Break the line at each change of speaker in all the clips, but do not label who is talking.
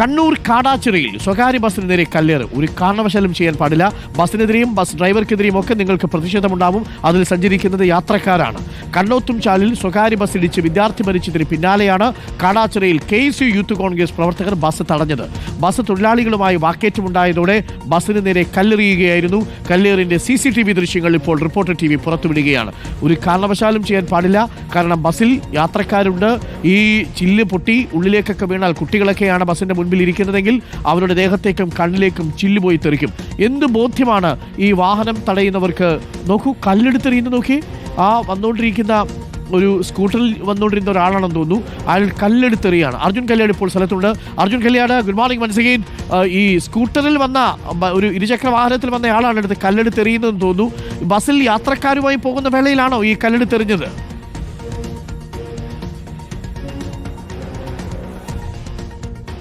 കണ്ണൂർ കാടാച്ചിറയിൽ സ്വകാര്യ ബസ്സിന് നേരെ കല്ലേറ്. ഒരു കാരണവശാലും ചെയ്യാൻ പാടില്ല. ബസ്സിനെതിരെയും ബസ് ഡ്രൈവർക്കെതിരെയും ഒക്കെ നിങ്ങൾക്ക് പ്രതിഷേധമുണ്ടാവും. അതിൽ സഞ്ചരിക്കുന്നത് യാത്രക്കാരാണ്. കണ്ണോത്തും ചാലിൽ സ്വകാര്യ ബസ് ഇടിച്ച് വിദ്യാർത്ഥി മരിച്ചതിന് പിന്നാലെയാണ് കാടാച്ചിറയിൽ കെ എസ് യൂത്ത് കോൺഗ്രസ് പ്രവർത്തകർ ബസ് തടഞ്ഞത്. ബസ് തൊഴിലാളികളുമായി വാക്കേറ്റമുണ്ടായതോടെ ബസ്സിന് നേരെ കല്ലെറിയുകയായിരുന്നു. കല്ലേറിന്റെ സി സി ടി വി ദൃശ്യങ്ങൾ ഇപ്പോൾ റിപ്പോർട്ടർ ടി വി പുറത്തുവിടുകയാണ്. ഒരു കാരണവശാലും ചെയ്യാൻ പാടില്ല. കാരണം ബസ്സിൽ യാത്രക്കാരുണ്ട്. ഈ ചില്ല് പൊട്ടി ഉള്ളിലേക്കൊക്കെ വീണാൽ കുട്ടികളൊക്കെയാണ് ബസ്സിന്റെ മുൻപിൽ ഇരിക്കുന്നതെങ്കിൽ അവരുടെ ദേഹത്തേക്കും കണ്ണിലേക്കും ചില്ല് പോയി തെറിക്കും. എന്ത് ബോധ്യമാണ് ഈ വാഹനം തടയുന്നവർക്ക്? നോക്കൂ കല്ലെടുത്തെറിയുന്നത് നോക്കി ആ വന്നുകൊണ്ടിരിക്കുന്ന ഒരു സ്കൂട്ടറിൽ വന്നുകൊണ്ടിരുന്ന ഒരാളാണെന്ന് തോന്നുന്നു. അയാൾ കല്ലെടുത്തെറിയാണ്. അർജുൻ കല്യാട് ഇപ്പോൾ സ്ഥലത്തുണ്ട്. Arjun Kalyad good morning again ഈ സ്കൂട്ടറിൽ വന്ന ഒരു ഇരുചക്ര വാഹനത്തിൽ വന്ന ആളാണ് എടുത്ത് കല്ലെടുത്തെറിയുന്നതെന്ന് തോന്നുന്നു. ബസ്സിൽ യാത്രക്കാരുമായി പോകുന്ന വേളയിലാണോ ഈ കല്ലെടുത്തെറിഞ്ഞത്?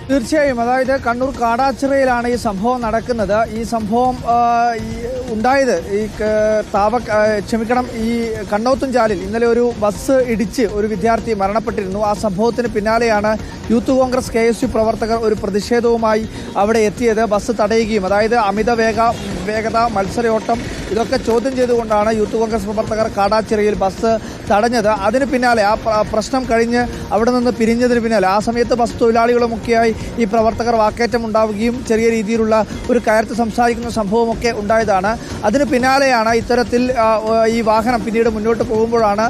തീർച്ചയായും. അതായത് കണ്ണൂർ കാടാച്ചിറയിലാണ് ഈ സംഭവം നടക്കുന്നത്. ഈ സംഭവം ഉണ്ടായത് ഈ താവ ക്ഷമിക്കണം ഈ കണ്ണോത്തുംചാലിൽ ഇന്നലെ ഒരു ബസ് ഇടിച്ച് ഒരു വിദ്യാർത്ഥി മരണപ്പെട്ടിരുന്നു. ആ സംഭവത്തിന് പിന്നാലെയാണ് യൂത്ത് കോൺഗ്രസ് കെ പ്രവർത്തകർ ഒരു പ്രതിഷേധവുമായി അവിടെ എത്തിയത്. ബസ് തടയുകയും അതായത് അമിത വേഗ വേഗത മത്സരയോട്ടം ഇതൊക്കെ ചോദ്യം ചെയ്തുകൊണ്ടാണ് യൂത്ത് കോൺഗ്രസ് പ്രവർത്തകർ കാടാച്ചിറയിൽ ബസ് തടഞ്ഞത്. അതിന് പിന്നാലെ ആ പ്രശ്നം കഴിഞ്ഞ് അവിടെ നിന്ന് പിരിഞ്ഞതിന് പിന്നാലെ ആ സമയത്ത് ബസ് തൊഴിലാളികളുമൊക്കെയായി ഈ പ്രവർത്തകർ വാക്കേറ്റം ഉണ്ടാവുകയും ചെറിയ രീതിയിലുള്ള ഒരു കയർത്ത് സംസാരിക്കുന്ന സംഭവമൊക്കെ ഉണ്ടായതാണ്. അതിന് പിന്നാലെയാണ് ഇത്തരത്തിൽ ഈ വാഹനം പിന്നീട് മുന്നോട്ട് പോകുമ്പോഴാണ്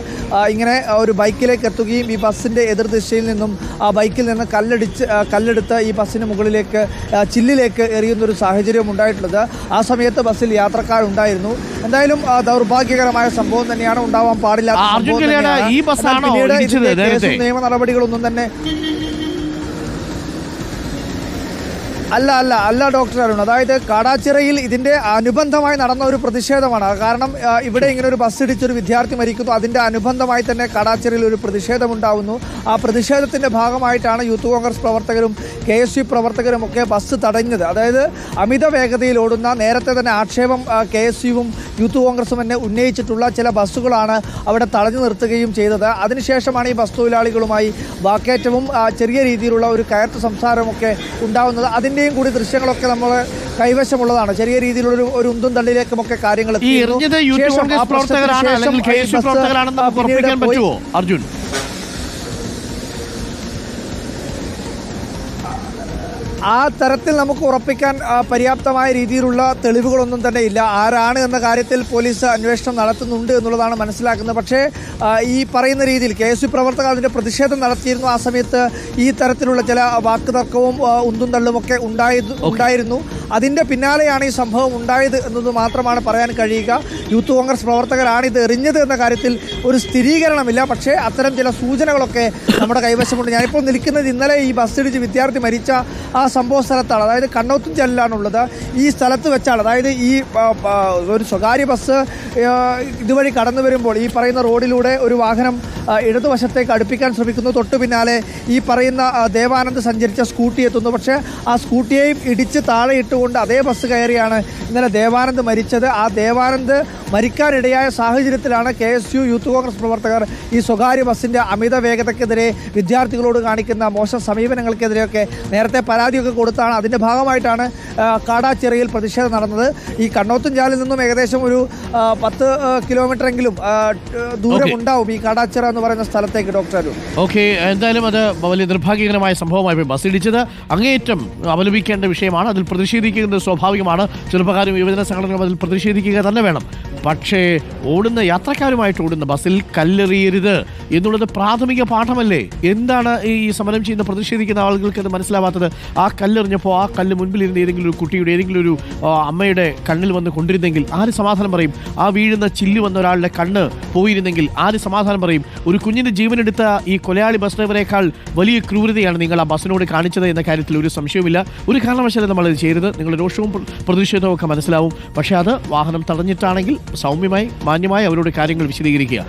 ഇങ്ങനെ ഒരു ബൈക്കിലേക്ക് എത്തുകയും ഈ ബസ്സിന്റെ എതിർദിശയിൽ നിന്നും ആ ബൈക്കിൽ നിന്ന് കല്ലടിച്ച് കല്ലെടുത്ത് ഈ ബസ്സിന് മുകളിലേക്ക് ചില്ലിലേക്ക് എറിയുന്നൊരു സാഹചര്യം ഉണ്ടായിട്ടുള്ളത് ആ സമയത്ത് ബസ്സിൽ യാത്രക്കാരുണ്ടായിരുന്നു. എന്തായാലും ദൗർഭാഗ്യകരമായ സംഭവം തന്നെയാണ്. ഉണ്ടാവാൻ പാടില്ല
ഈ ബസ്സാണോ?
നിയമ നടപടികളൊന്നും തന്നെ അല്ല അല്ല അല്ല ഡോക്ടർ അരുൺ. അതായത് കാടാച്ചിറയിൽ ഇതിന്റെ അനുബന്ധമായി നടന്ന ഒരു പ്രതിഷേധമാണ്. കാരണം ഇവിടെ ഇങ്ങനെ ഒരു ബസ് ഇടിച്ചൊരു വിദ്യാർത്ഥി മരിക്കുന്നു. അതിന്റെ അനുബന്ധമായി തന്നെ കാടാച്ചിറയിൽ ഒരു പ്രതിഷേധം ഉണ്ടാവുന്നു ആ പ്രതിഷേധത്തിന്റെ ഭാഗമായിട്ടാണ് യൂത്ത് കോൺഗ്രസ് പ്രവർത്തകരും കെ എസ് യു പ്രവർത്തകരും ഒക്കെ ബസ് തടഞ്ഞത്. അതായത് അമിത വേഗതയിൽ ഓടുന്ന നേരത്തെ തന്നെ ആക്ഷേപം കെ എസ് യുവും യൂത്ത് കോൺഗ്രസും തന്നെ ഉന്നയിച്ചിട്ടുള്ള ചില ബസ്സുകളാണ് അവിടെ തടഞ്ഞു നിർത്തുകയും ചെയ്തത്. അതിനുശേഷമാണ് ഈ ബസ് തൊഴിലാളികളുമായി വാക്കേറ്റവും ചെറിയ രീതിയിലുള്ള ഒരു കയർത്ത് സംസാരമൊക്കെ ഉണ്ടാവുന്നത്. അതിന്റെയും കൂടി ദൃശ്യങ്ങളൊക്കെ നമ്മൾ കൈവശമുള്ളതാണ്. ചെറിയ രീതിയിലുള്ള ഒരു ഉന്തും തള്ളിലേക്കുമൊക്കെ കാര്യങ്ങൾ
ഈ. എറിഞ്ഞത് യൂത്ത് കോൺഗ്രസ് പ്രവർത്തകരാണ് അല്ലെങ്കിൽ കെ
ഈ
എസ് യു പ്രവർത്തകരാണെന്ന് നമുക്ക്
പിന്നീട്
ഉറപ്പിക്കാൻ പറ്റുമോ അർജുൻ?
ആ തരത്തിൽ നമുക്ക് ഉറപ്പിക്കാൻ പര്യാപ്തമായ രീതിയിലുള്ള തെളിവുകളൊന്നും തന്നെ ഇല്ല. ആരാണ് എന്ന കാര്യത്തിൽ പോലീസ് അന്വേഷണം നടത്തുന്നുണ്ട് എന്നുള്ളതാണ് മനസ്സിലാക്കുന്നത്. പക്ഷേ ഈ പറയുന്ന രീതിയിൽ കെ എസ് യു പ്രവർത്തകർ അതിന്റെ പ്രതിഷേധം നടത്തിയിരുന്നു. ആ സമയത്ത് ഈ തരത്തിലുള്ള ചില വാക്കുതർക്കവും ഉന്തും തള്ളുമൊക്കെ ഉണ്ടായി ഉണ്ടായിരുന്നു. അതിന്റെ പിന്നാലെയാണ് ഈ സംഭവം ഉണ്ടായത് എന്നത് മാത്രമാണ് പറയാൻ കഴിയുക. യൂത്ത് കോൺഗ്രസ് പ്രവർത്തകരാണ് ഇത് എറിഞ്ഞത് എന്ന കാര്യത്തിൽ ഒരു സ്ഥിരീകരണമില്ല. പക്ഷേ അത്തരം ചില സൂചനകളൊക്കെ നമ്മുടെ കൈവശമുണ്ട്. ഞാനിപ്പോൾ നിൽക്കുന്നത് ഇന്നലെ ഈ ബസ്സിടിച്ച് വിദ്യാർത്ഥി മരിച്ച ആ സംഭവ സ്ഥലത്താണ്. അതായത് കണ്ണോത്തും ചെല്ലാണുള്ളത് ഈ സ്ഥലത്ത് വെച്ചാണ്. അതായത് ഈ ഒരു സ്വകാര്യ ബസ് ഇതുവഴി കടന്നു വരുമ്പോൾ ഈ പറയുന്ന റോഡിലൂടെ ഒരു വാഹനം ഇടതുവശത്തേക്ക് അടുപ്പിക്കാൻ ശ്രമിക്കുന്നു. തൊട്ടു പിന്നാലെ ഈ പറയുന്ന ദേവാനന്ദ് സഞ്ചരിച്ച സ്കൂട്ടി എത്തുന്നു. പക്ഷേ ആ സ്കൂട്ടിയെയും ഇടിച്ച് താഴെ ഇട്ടുകൊണ്ട് അതേ ബസ് കയറിയാണ് ഇന്നലെ ദേവാനന്ദ് മരിച്ചത്. ആ ദേവാനന്ദ് മരിക്കാനിടയായ സാഹചര്യത്തിലാണ് K S U youth Congress പ്രവർത്തകർ ഈ സ്വകാര്യ ബസ്സിന്റെ അമിത വേഗതയ്ക്കെതിരെ വിദ്യാർത്ഥികളോട് കാണിക്കുന്ന മോശം സമീപനങ്ങൾക്കെതിരെയൊക്കെ നേരത്തെ പരാതിയൊക്കെ കൊടുത്താണ്. അതിന്റെ ഭാഗമായിട്ടാണ് കാടാച്ചിറയിൽ പ്രതിഷേധം നടന്നത്. ഈ കണ്ണോത്തുംചാലിൽ നിന്നും ഏകദേശം ഒരു പത്ത് കിലോമീറ്ററെങ്കിലും ദൂരം ഉണ്ടാവും ഈ കാടാച്ചിറ എന്ന് പറയുന്ന സ്ഥലത്തേക്ക് ഡോക്ടർ
ഓക്കെ എന്തായാലും അത് വലിയ നിർഭാഗ്യകരമായ സംഭവമായി പോയി ബസ് ഇടിച്ചത് അങ്ങേയറ്റം അപലപിക്കേണ്ട വിഷയമാണ്. അതിൽ പ്രതിഷേധിക്കുന്നത് സ്വാഭാവികമാണ്. ചെറുപ്പക്കാരും യുവജന സംഘടനകളും അതിൽ പ്രതിഷേധിക്കുക തന്നെ വേണം. പക്ഷേ ഓടുന്ന യാത്രക്കാരുമായിട്ട് ഓടുന്ന ബസ്സിൽ കല്ലെറിയരുത് എന്നുള്ളത് പ്രാഥമിക പാഠമല്ലേ? എന്താണ് ഈ സമരം ചെയ്യുന്ന പ്രതിഷേധിക്കുന്ന ആളുകൾക്ക് അത് മനസ്സിലാവാത്തത്? ആ കല്ലെറിഞ്ഞപ്പോൾ ആ കല്ല് മുൻപിലിരുന്ന ഏതെങ്കിലും ഒരു കുട്ടിയുടെ ഏതെങ്കിലും ഒരു അമ്മയുടെ കണ്ണിൽ വന്ന് കൊണ്ടിരുന്നെങ്കിൽ ആര് സമാധാനം പറയും? ആ വീഴുന്ന ചില്ല് വന്ന ഒരാളുടെ കണ്ണ് പോയിരുന്നെങ്കിൽ ആര് സമാധാനം പറയും? ഒരു കുഞ്ഞിന് ജീവനെടുത്ത ഈ കൊലയാളി ബസ് ഡ്രൈവറേക്കാൾ വലിയ ക്രൂരതയാണ് നിങ്ങൾ ആ ബസ്സിനോട് കാണിച്ചത് എന്ന കാര്യത്തിൽ ഒരു സംശയവുമില്ല. ഒരു കാരണവശാലും നമ്മളത് ചെയ്യരുത്. നിങ്ങളുടെ രോഷവും പ്ര- പ്രതിഷേധവും ഒക്കെ മനസ്സിലാവും. പക്ഷേ അത് വാഹനം തടഞ്ഞിട്ടാണെങ്കിൽ സൗമ്യമായി മാന്യമായി അവരോട് കാര്യങ്ങൾ വിശദീകരിക്കുക.